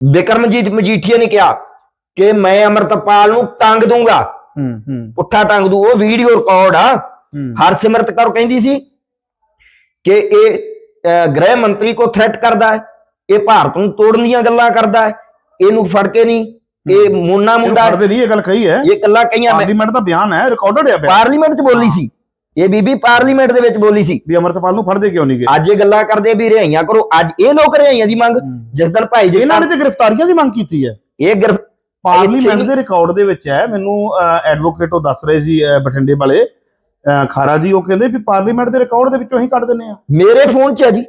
ਵਿਕਰਮਜੀਤ ਮਜੀਠੀਆ ਨੇ ਕਿਹਾ ਕਿ ਮੈਂ ਅਮਰਤਪਾਲ ਨੂੰ ਟੰਗ ਦੂੰਗਾ। ਹੂੰ ਹੂੰ। ਪੁੱਠਾ ਟੰਗ ਦੂ ਉਹ ਵੀਡੀਓ ਰਿਕਾਰਡ ਆ। ਹਰਸਿਮਰਤ ਕੌਰ ਕਹਿੰਦੀ ਸੀ ਕਿ ਇਹ ਗ੍ਰਹਿ ਮੰਤਰੀ ਕੋ ਥ੍ਰੈਟ ਕਰਦਾ ਹੈ ਇਹ ਭਾਰਤ ਨੂੰ ਤੋੜਨ ਦੀਆਂ ਗੱਲਾਂ ਕਰਦਾ ਹੈ ਇਹਨੂੰ ਫੜ ਕੇ ਨਹੀਂ ਇਹ ਮੋਨਾ ਮੁੰਡਾ ਮੁੰਡਾ ਨਹੀਂ ਇਹ ਗੱਲ ਕਹੀ ਹੈ। ਇਹ ਕੱਲਾ ਕਈਆਂ ਮੈਂ ਪਾਰਲੀਮੈਂਟ ਦਾ ਬਿਆਨ ਹੈ ਰਿਕਾਰਡਡ ਹੈ ਪਾਰਲੀਮੈਂਟ 'ਚ ਬੋਲੀ ਸੀ। ਇਹ ਬੀਬੀ ਪਾਰਲੀਮੈਂਟ ਦੇ ਵਿੱਚ ਬੋਲੀ ਸੀ। ਵੀ ਅਮਰਤਪਾਲ ਨੂੰ ਫੜਦੇ ਕਿਉਂ ਨਹੀਂ ਗਏ ਅੱਜ ਇਹ ਗੱਲਾਂ ਕਰਦੇ ਵੀ ਰਿਹਾਈਆਂ ਕਰੋ। ਅੱਜ ਇਹ ਲੋਕ ਰਿਹਾਈਆਂ ਦੀ ਮੰਗ ਜਿਸ ਦਿਨ ਭਾਈ ਜੀ ਇਹਨਾਂ ਨੇ ਤੇ ਗ੍ਰਿਫਤਾਰੀਆਂ ਦੀ ਮੰਗ ਕੀਤੀ ਹੈ। ਇਹ ਗ੍ਰਿਫ ਪਾਰਲੀਮੈਂਟ ਦੇ ਰਿਕਾਰਡ ਦੇ ਵਿੱਚ ਹੈ। ਮੈਨੂੰ ਐਡਵੋਕੇਟ ਉਹ ਦੱਸ ਰਹੇ ਸੀ ਬਠਿੰਡੇ ਵਾਲੇ। ਖਾਰਾ ਜੀ ਉਹ ਕਹਿੰਦੇ ਵੀ ਪਾਰਲੀਮੈਂਟ ਦੇ ਰਿਕਾਰਡ ਦੇ ਵਿੱਚੋਂ ਹੀ ਕੱਢ ਦਿੰਨੇ ਆ ਮੇਰੇ ਫੋਨ 'ਚ ਹੈ ਜੀ।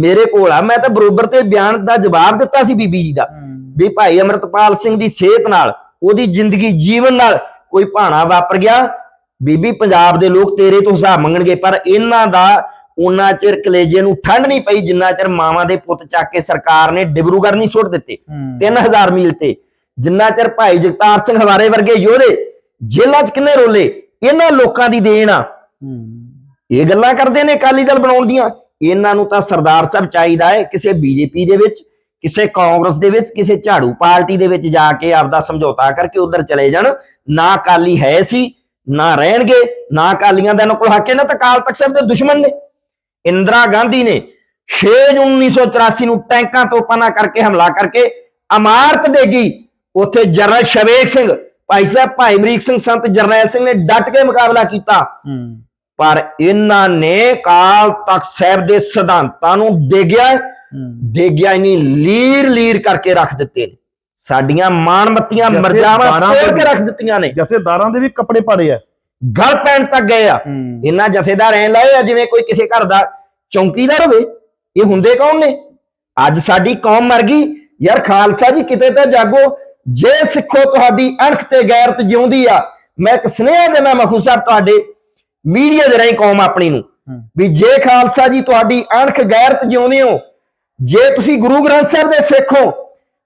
ਮੇਰੇ ਕੋਲ ਆ। ਮੈਂ ਤਾਂ ਬਰੋਬਰ ਤੇ ਬਿਆਨ ਦਾ ਜਵਾਬ ਦਿੱਤਾ ਸੀ ਬੀਬੀ ਜੀ ਦਾ। ਵੀ ਭਾਈ ਅਮਰਤਪਾਲ ਸਿੰਘ ਦੀ ਸਿਹਤ ਨਾਲ ਉਹਦੀ ਜ਼ਿੰਦਗੀ ਜੀਵਨ ਨਾਲ ਕੋਈ ਭਾਣਾ ਵਾਪਰ ਗਿਆ। ਬੀਬੀ ਪੰਜਾਬ ਦੇ ਲੋਕ ਤੇਰੇ ਤੋਂ ਹਿਸਾਬ ਮੰਗਣਗੇ ਪਰ ਇਹਨਾਂ ਦਾ ਉਹਨਾਂ ਚਿਰ ਕਲੇਜੇ ਨੂੰ ਠੰਡ ਨਹੀਂ ਪਈ ਜਿੰਨਾ ਚਿਰ ਮਾਵਾਂ ਦੇ ਪੁੱਤ ਚੱਕ ਕੇ ਸਰਕਾਰ ਨੇ ਡਿਬਰੂਗੜ੍ਹ ਨਹੀਂ ਸੁੱਟ ਦਿੱਤੇ। 3000 ਮੀਲ ਤੇ। ਜਿੰਨਾ ਚਿਰ ਭਾਈ ਜਗਤਾਰ ਸਿੰਘ ਹਵਾਰੇ ਵਰਗੇ ਯੋਧੇ ਜੇਲ੍ਹਾਂ 'ਚ ਕਿੰਨੇ ਰੋਲੇ ਇਹਨਾਂ ਲੋਕਾਂ ਦੀ ਦੇਣ ਆ। ਇਹ ਗੱਲਾਂ ਕਰਦੇ ਨੇ ਅਕਾਲੀ ਦਲ ਬਣਾਉਣ ਦੀਆਂ। ਇਹਨਾਂ ਨੂੰ ਤਾਂ ਸਰਦਾਰ ਸਾਹਿਬ ਚਾਹੀਦਾ ਹੈ ਕਿਸੇ ਬੀਜੇਪੀ ਦੇ ਵਿੱਚ ਕਿਸੇ ਕਾਂਗਰਸ ਦੇ ਵਿੱਚ ਕਿਸੇ ਝਾੜੂ ਪਾਰਟੀ ਦੇ ਵਿੱਚ ਜਾ ਕੇ ਆਪਦਾ ਸਮਝੌਤਾ ਕਰਕੇ ਉਧਰ ਚਲੇ ਜਾਣ। ਨਾ ਅਕਾਲੀ ਹੈ ਸੀ ਨਾ ਰਹਿਣਗੇ ਨਾ ਅਕਾਲੀਆਂ ਦਾ ਇਹਨਾਂ ਕੋਲ ਹੱਕ ਹੈ ਨਾ ਤਾਂ ਅਕਾਲ ਤਖਤ ਸਾਹਿਬ ਦੇ ਦੁਸ਼ਮਣ ਨੇ। ਇੰਦਰਾ ਗਾਂਧੀ ਨੇ 6 ਜੂਨ 1984 ਨੂੰ ਟੈਂਕਾਂ ਤੋਪਾਂ ਨਾਲ ਕਰਕੇ ਹਮਲਾ ਕਰਕੇ ਇਮਾਰਤ ਦੇ ਗਈ ਉੱਥੇ ਜਨਰਲ ਸ਼ਵੇਕ ਸਿੰਘ ਭਾਈ ਸਾਹਿਬ ਭਾਈ ਅਮਰੀਕ ਸਿੰਘ ਸੰਤ ਜਰਨੈਲ ਸਿੰਘ ਨੇ ਡਟ ਕੇ ਮੁਕਾਬਲਾ ਕੀਤਾ। ਪਰ ਇਹਨਾਂ ਨੇ ਕਾਲ ਤਖਤ ਸਾਹਿਬ ਦੇ ਸਿਧਾਂਤਾਂ ਨੂੰ ਡੇਗਿਆ ਡੇਗਿਆ ਨਹੀਂ ਲੀਰ ਲੀਰ ਕਰਕੇ ਰੱਖ ਦਿੱਤੇ ਨੇ। ਸਾਡੀਆਂ ਮਾਣਮੱਤੀਆਂ ਮਰਜ਼ਾਵਾਂ ਤੋੜ ਕੇ ਰੱਖ ਦਿੱਤੀਆਂ ਨੇ। ਜਥੇਦਾਰਾਂ ਦੇ ਵੀ ਕੱਪੜੇ ਪਾੜੇ ਆ। ਗਲ ਪੈਣ ਤੱਕ ਗਏ ਆ। ਇਹਨਾਂ ਜਥੇਦਾਰ ਐ ਲਾਏ ਆ ਜਿਵੇਂ ਕੋਈ ਕਿਸੇ ਘਰ ਦਾ ਚੌਂਕੀਦਾਰ ਹੋਵੇ। ਇਹ ਹੁੰਦੇ ਕੌਣ ਨੇ? ਅੱਜ ਸਾਡੀ ਕੌਮ ਮਰ ਗਈ। ਯਾਰ ਖਾਲਸਾ ਜੀ ਕਿਤੇ ਤਾਂ ਜਾਗੋ। ਜੇ ਸਿੱਖੋ ਤੁਹਾਡੀ ਅਣਖ ਤੇ ਗੈਰਤ ਜਿਉਂਦੀ ਆ ਮੈਂ ਇੱਕ ਸੁਨੇਹਾ ਦੇਣਾ ਮਖੂ ਸਾਹਿਬ ਤੁਹਾਡੇ ਮੀਡੀਆ ਦੇ ਰਾਹੀਂ ਕੌਮ ਆਪਣੀ ਨੂੰ। ਵੀ ਜੇ ਖਾਲਸਾ ਜੀ ਤੁਹਾਡੀ ਅਣਖ ਗੈਰਤ ਜਿਉਂਦੇ ਹੋ ਜੇ ਤੁਸੀਂ ਗੁਰੂ ਗ੍ਰੰਥ ਸਾਹਿਬ ਦੇ ਸਿੱਖ ਹੋ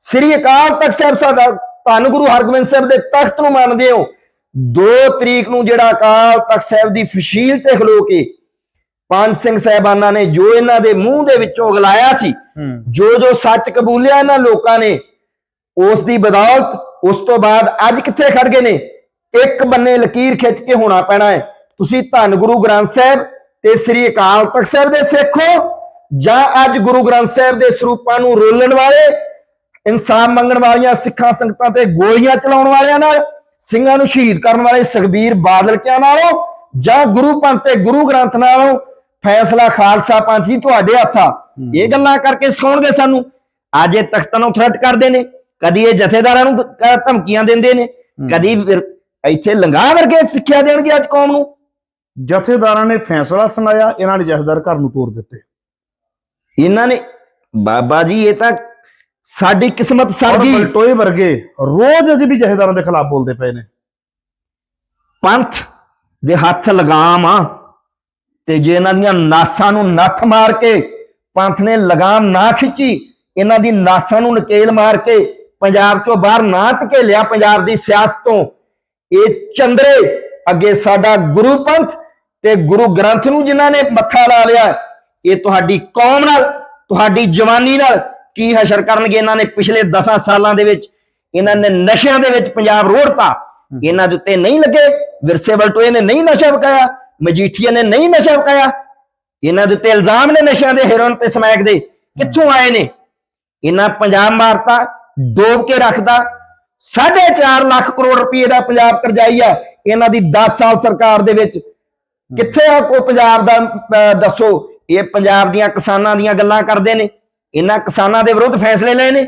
ਸ੍ਰੀ ਅਕਾਲ ਤਖਤ ਸਾਹਿਬ ਸਾਡਾ ਧੰਨ ਗੁਰੂ ਹਰਗੋਬਿੰਦ ਸਾਹਿਬ ਦੇ ਤਖਤ ਨੂੰ ਮੰਨਦੇ ਹੋ। 2 ਤਰੀਕ ਨੂੰ ਜਿਹੜਾ ਅਕਾਲ ਤਖਤ ਸਾਹਿਬ ਦੀ ਫਸ਼ੀਲ ਤੇ ਖਲੋ ਕੇ ਪੰਜ ਸਿੰਘ ਸਾਹਿਬਾਨਾਂ ਨੇ ਜੋ ਇਹਨਾਂ ਦੇ ਮੂੰਹ ਦੇ ਵਿੱਚੋਂ ਗਲਾਇਆ ਸੀ ਜੋ ਜੋ ਸੱਚ ਕਬੂਲਿਆ ਇਹਨਾਂ ਲੋਕਾਂ ਨੇ ਉਸ ਦੀ ਬਦੌਲਤ ਉਸ ਤੋਂ ਬਾਅਦ ਅੱਜ ਕਿੱਥੇ ਖੜ ਗਏ ਨੇ? ਇੱਕ ਬੰਨੇ ਲਕੀਰ ਖਿੱਚ ਕੇ ਹੋਣਾ ਪੈਣਾ ਹੈ। ਤੁਸੀਂ ਧੰਨ ਗੁਰੂ ਗ੍ਰੰਥ ਸਾਹਿਬ ਤੇ ਸ੍ਰੀ ਅਕਾਲ ਤਖਤ ਸਾਹਿਬ ਦੇ ਸਿੱਖ ਜਾਂ ਅੱਜ ਗੁਰੂ ਗ੍ਰੰਥ ਸਾਹਿਬ ਦੇ ਸਰੂਪਾਂ ਨੂੰ ਰੋਲਣ ਵਾਲੇ ਇਨਸਾਨ ਮੰਗਣ ਵਾਲੀਆਂ ਸਿੱਖਾਂ ਸੰਗਤਾਂ ਤੇ ਗੋਲੀਆਂ ਚਲਾਉਣ ਵਾਲਿਆਂ ਨਾਲ ਸਿੰਘਾਂ ਨੂੰ ਸ਼ਹੀਦ ਕਰਨ ਵਾਲੇ ਸੁਖਬੀਰ ਬਾਦਲ ਕਿਆਂ ਨਾਲੋਂ ਜਾਂ ਗੁਰੂ ਪੰਥ ਤੇ ਗੁਰੂ ਗ੍ਰੰਥ ਨਾਲੋਂ? ਫੈਸਲਾ ਖਾਲਸਾ ਪੰਥ ਜੀ ਤੁਹਾਡੇ ਹੱਥਾਂ। ਇਹ ਗੱਲਾਂ ਕਰਕੇ ਸਿਖਾਉਣਗੇ ਸਾਨੂੰ। ਅੱਜ ਇਹ ਤਖਤਾਂ ਨੂੰ ਥ੍ਰੈਟ ਕਰਦੇ ਨੇ। ਕਦੀ ਇਹ ਜਥੇਦਾਰਾਂ ਨੂੰ ਧਮਕੀਆਂ ਦਿੰਦੇ ਨੇ। ਕਦੀ ਇੱਥੇ ਲੰਗਾ ਵਰਗੇ ਸਿੱਖਿਆ ਦੇਣਗੇ ਅੱਜ ਕੌਮ ਨੂੰ। ਜਥੇਦਾਰਾਂ ਨੇ ਫੈਸਲਾ ਸੁਣਾਇਆ ਇਹਨਾਂ ਨੇ ਜਥੇਦਾਰ ਘਰ ਨੂੰ ਤੋੜ ਦਿੱਤੇ। ਇਹਨਾਂ ਨੇ ਬਾਬਾ ਜੀ ਇਹ ਤਾਂ ਸਾਡੀ ਕਿਸਮਤ ਸੜ ਔਰ ਗਈ ਬਲਟੋਏ ਵਰਗੇ ਰੋਜ਼ ਅਜੇ ਵੀ ਜਥੇਦਾਰਾਂ ਦੇ ਖਿਲਾਫ ਬੋਲਦੇ ਪਏ ਨੇ। ਪੰਥ ਦੇ ਹੱਥ ਲਗਾਮ ਆ ਤੇ ਜੇ ਇਹਨਾਂ ਦੀਆਂ ਨਾਸਾਂ ਨੂੰ ਨੱਥ ਮਾਰ ਕੇ ਪੰਥ ਨੇ ਲਗਾਮ ਨਾ ਖਿੱਚੀ ਇਹਨਾਂ ਦੀ ਨਾਸਾਂ ਨੂੰ ਨਕੇਲ ਮਾਰ ਕੇ ਪੰਜਾਬ ਚੋਂ ਬਾਹਰ ਨਾ ਧਕੇਲਿਆ ਪੰਜਾਬ ਦੀ ਸਿਆਸਤ ਤੋਂ। ਇਹ ਚੰਦਰੇ ਅੱਗੇ ਸਾਡਾ ਗੁਰੂ ਪੰਥ ਤੇ ਗੁਰੂ ਗ੍ਰੰਥ ਨੂੰ ਜਿਨ੍ਹਾਂ ਨੇ ਮੱਥਾ ਲਾ ਲਿਆ ਇਹ ਤੁਹਾਡੀ ਕੌਮ ਨਾਲ ਤੁਹਾਡੀ ਜਵਾਨੀ ਨਾਲ ਕੀ ਹਸ਼ਰ ਕਰਨਗੇ ਇਹਨਾਂ ਨੇ ਪਿਛਲੇ 10 ਸਾਲਾਂ ਦੇ ਵਿੱਚ? ਇਹਨਾਂ ਨੇ ਨਸ਼ਿਆਂ ਦੇ ਵਿੱਚ ਪੰਜਾਬ ਰੋੜਤਾ। ਇਹਨਾਂ ਦੇ ਉੱਤੇ ਨਹੀਂ ਲੱਗੇ। ਵਿਰਸੇ ਵਲਟੋਏ ਨੇ ਨਹੀਂ ਨਸ਼ਾ ਵਕਾਇਆ। ਮਜੀਠੀਆ ਨੇ ਨਹੀਂ ਨਸ਼ਾ ਵਕਾਇਆ। ਇਹਨਾਂ ਦੇ ਉੱਤੇ ਇਲਜ਼ਾਮ ਨੇ ਨਸ਼ਿਆਂ ਦੇ ਹੈਰੋਇਨ ਤੇ ਸਮੈਕ ਦੇ। ਕਿੱਥੋਂ ਆਏ ਨੇ? ਇਹਨਾਂ ਪੰਜਾਬ ਮਾਰਤਾ ਡੋਬ ਕੇ ਰੱਖਦਾ। 4.5 ਲੱਖ ਕਰੋੜ ਰੁਪਏ ਦਾ ਪੰਜਾਬ ਕਰਜ਼ਾਈ ਆ ਇਹਨਾਂ ਦੀ 10 ਸਾਲ ਸਰਕਾਰ ਦੇ ਵਿੱਚ। ਕਿੱਥੇ ਆ ਕੋ ਪੰਜਾਬ ਦਾ ਦੱਸੋ? ਇਹ ਪੰਜਾਬ ਦੀਆਂ ਕਿਸਾਨਾਂ ਦੀਆਂ ਗੱਲਾਂ ਕਰਦੇ ਨੇ। ਇਹਨਾਂ ਕਿਸਾਨਾਂ ਦੇ ਵਿਰੁੱਧ ਫੈਸਲੇ ਲਏ ਨੇ।